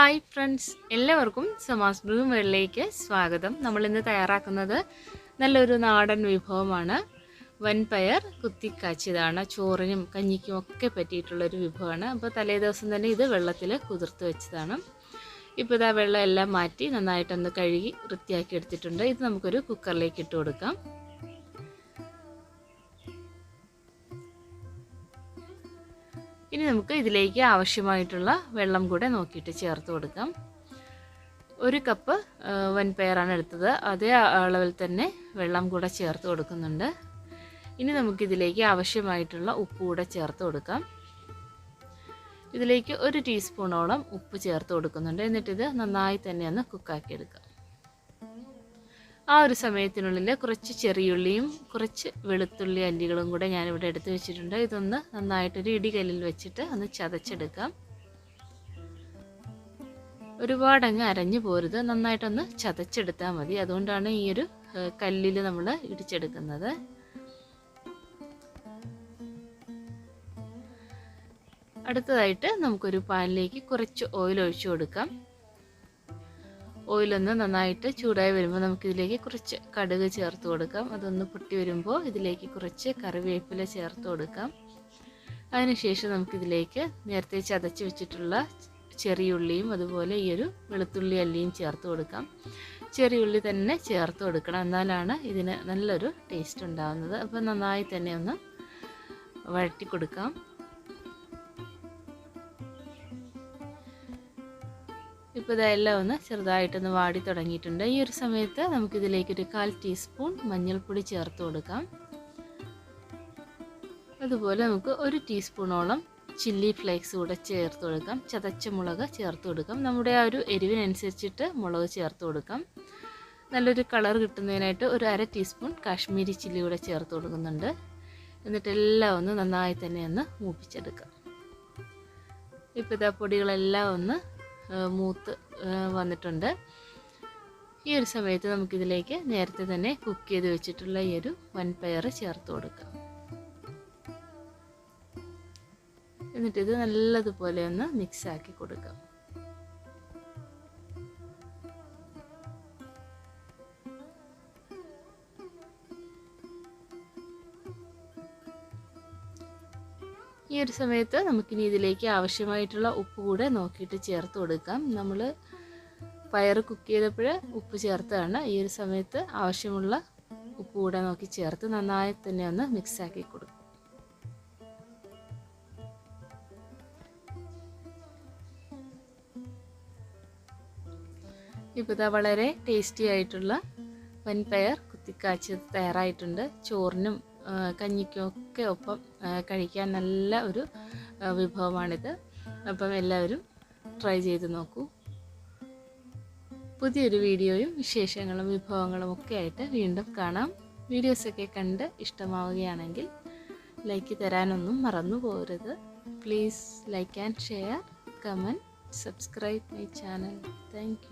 Hi friends എല്ലാവർക്കും സമാസ് Bru വെള്ളിലേക്ക് സ്വാഗതം. നമ്മൾ ഇന്ന് തയ്യാറാക്കുന്നത് നല്ലൊരു നാടൻ വിഭവമാണ്. വൻപയർ കുത്തിക്കാച്ചിയതാണ്. ചോറിനും കഞ്ഞിക്കും ഒക്കെ പറ്റിയിട്ടുള്ളൊരു വിഭവമാണ്. അപ്പോൾ തലേ ദിവസം തന്നെ ഇത് വെള്ളത്തിൽ കുതിർത്ത് വെച്ചതാണ്. ഇപ്പോൾ ഇതാ വെള്ളം എല്ലാം മാറ്റി നന്നായിട്ടൊന്ന് കഴുകി വൃത്തിയാക്കി എടുത്തിട്ടുണ്ട്. ഇത് നമുക്കൊരു കുക്കറിലേക്ക് ഇട്ട് കൊടുക്കാം. ഇനി നമുക്ക് ഇതിലേക്ക് ആവശ്യമായിട്ടുള്ള വെള്ളം കൂടെ നോക്കിയിട്ട് ചേർത്ത് കൊടുക്കാം. ഒരു കപ്പ് വൻപയറാണ് എടുത്തത്. അതേ അളവിൽ തന്നെ വെള്ളം കൂടെ ചേർത്ത് കൊടുക്കുന്നുണ്ട്. ഇനി നമുക്കിതിലേക്ക് ആവശ്യമായിട്ടുള്ള ഉപ്പ് കൂടെ ചേർത്ത് കൊടുക്കാം. ഇതിലേക്ക് ഒരു ടീസ്പൂണോളം ഉപ്പ് ചേർത്ത് കൊടുക്കുന്നുണ്ട്. എന്നിട്ടിത് നന്നായി തന്നെ ഒന്ന് കുക്കാക്കി എടുക്കാം. ആ ഒരു സമയത്തിനുള്ളിൽ കുറച്ച് ചെറിയുള്ളിയും കുറച്ച് വെളുത്തുള്ളി അല്ലികളും കൂടെ ഞാനിവിടെ എടുത്ത് വെച്ചിട്ടുണ്ട്. ഇതൊന്ന് നന്നായിട്ടൊരു ഇടികല്ലിൽ വെച്ചിട്ട് ഒന്ന് ചതച്ചെടുക്കാം. ഒരുപാടങ്ങ് അരഞ്ഞു പോരുത്. നന്നായിട്ടൊന്ന് ചതച്ചെടുത്താൽ മതി. അതുകൊണ്ടാണ് ഈ ഒരു കല്ലിൽ നമ്മൾ ഇടിച്ചെടുക്കുന്നത്. അടുത്തതായിട്ട് നമുക്കൊരു പാനിലേക്ക് കുറച്ച് ഓയിൽ ഒഴിച്ചു കൊടുക്കാം. ഓയിലൊന്ന് നന്നായിട്ട് ചൂടായി വരുമ്പോൾ നമുക്ക് ഇതിലേക്ക് കുറച്ച് കടുക് ചേർത്ത് കൊടുക്കാം. അതൊന്ന് പൊട്ടി വരുമ്പോൾ ഇതിലേക്ക് കുറച്ച് കറിവേപ്പില ചേർത്ത് കൊടുക്കാം. അതിനുശേഷം നമുക്കിതിലേക്ക് നേരത്തെ ചതച്ച് വെച്ചിട്ടുള്ള ചെറിയുള്ളിയും അതുപോലെ ഈ ഒരു വെളുത്തുള്ളി അല്ലിയും ചേർത്ത് കൊടുക്കാം. ചെറിയുള്ളി തന്നെ ചേർത്ത് കൊടുക്കണം. എന്നാലാണ് ഇതിന് നല്ലൊരു ടേസ്റ്റ് ഉണ്ടാകുന്നത് അപ്പോൾ നന്നായി തന്നെ ഒന്ന് വഴറ്റി കൊടുക്കാം. ഇപ്പോൾ ഇതെല്ലാം ഒന്ന് ചെറുതായിട്ടൊന്ന് വാടി തുടങ്ങിയിട്ടുണ്ട്. ഈ ഒരു സമയത്ത് നമുക്കിതിലേക്ക് ഒരു കാൽ ടീസ്പൂൺ മഞ്ഞൾപ്പൊടി ചേർത്ത് കൊടുക്കാം. അതുപോലെ നമുക്ക് ഒരു ടീസ്പൂണോളം ചില്ലി ഫ്ലേക്സ് കൂടെ ചേർത്ത് കൊടുക്കാം. ചതച്ച മുളക് ചേർത്ത് കൊടുക്കാം. നമ്മുടെ ആ ഒരു എരിവിനനുസരിച്ചിട്ട് മുളക് ചേർത്ത് കൊടുക്കാം. നല്ലൊരു കളർ കിട്ടുന്നതിനായിട്ട് ഒരു അര ടീസ്പൂൺ കാശ്മീരി ചില്ലി കൂടെ ചേർത്ത് കൊടുക്കുന്നുണ്ട്. എന്നിട്ട് എല്ലാം ഒന്ന് നന്നായി തന്നെ ഒന്ന് മൂപ്പിച്ചെടുക്കാം. ഇപ്പോൾ ഇതാ പൊടികളെല്ലാം ഒന്ന് മൂത്ത് വന്നിട്ടുണ്ട്. ഈ ഒരു സമയത്ത് നമുക്കിതിലേക്ക് നേരത്തെ തന്നെ കുക്ക് ചെയ്ത് വെച്ചിട്ടുള്ള ഈ ഒരു വൻപയർ ചേർത്ത് കൊടുക്കാം. എന്നിട്ടിത് നല്ലതുപോലെ ഒന്ന് മിക്സ് ആക്കി കൊടുക്കാം. ഈ ഒരു സമയത്ത് നമുക്കിനി ഇതിലേക്ക് ആവശ്യമായിട്ടുള്ള ഉപ്പ് കൂടെ നോക്കിയിട്ട് ചേർത്ത് കൊടുക്കാം. നമ്മൾ പയർ കുക്ക് ചെയ്തപ്പോൾ ഉപ്പ് ചേർത്താണ്. ഈ ഒരു സമയത്ത് ആവശ്യമുള്ള ഉപ്പ് കൂടെ നോക്കി ചേർത്ത് നന്നായി തന്നെ ഒന്ന് മിക്സാക്കി കൊടുക്കും. ഇപ്പോൾ ഇതാ വളരെ ടേസ്റ്റി ആയിട്ടുള്ള വൻപയർ കുത്തിക്കാച്ചത് തയ്യാറായിട്ടുണ്ട്. ചോറിനും കഞ്ഞിക്കും ഒക്കെ ഒപ്പം കഴിക്കാൻ നല്ല ഒരു വിഭവമാണിത്. അപ്പം എല്ലാവരും ട്രൈ ചെയ്ത് നോക്കൂ. പുതിയൊരു വീഡിയോയും വിശേഷങ്ങളും വിഭവങ്ങളും ഒക്കെ ആയിട്ട് വീണ്ടും കാണാം. വീഡിയോസൊക്കെ കണ്ട് ഇഷ്ടമാവുകയാണെങ്കിൽ ലൈക്ക് തരാനൊന്നും മറന്നു പോകരുത്. Please like and share comment subscribe my channel thank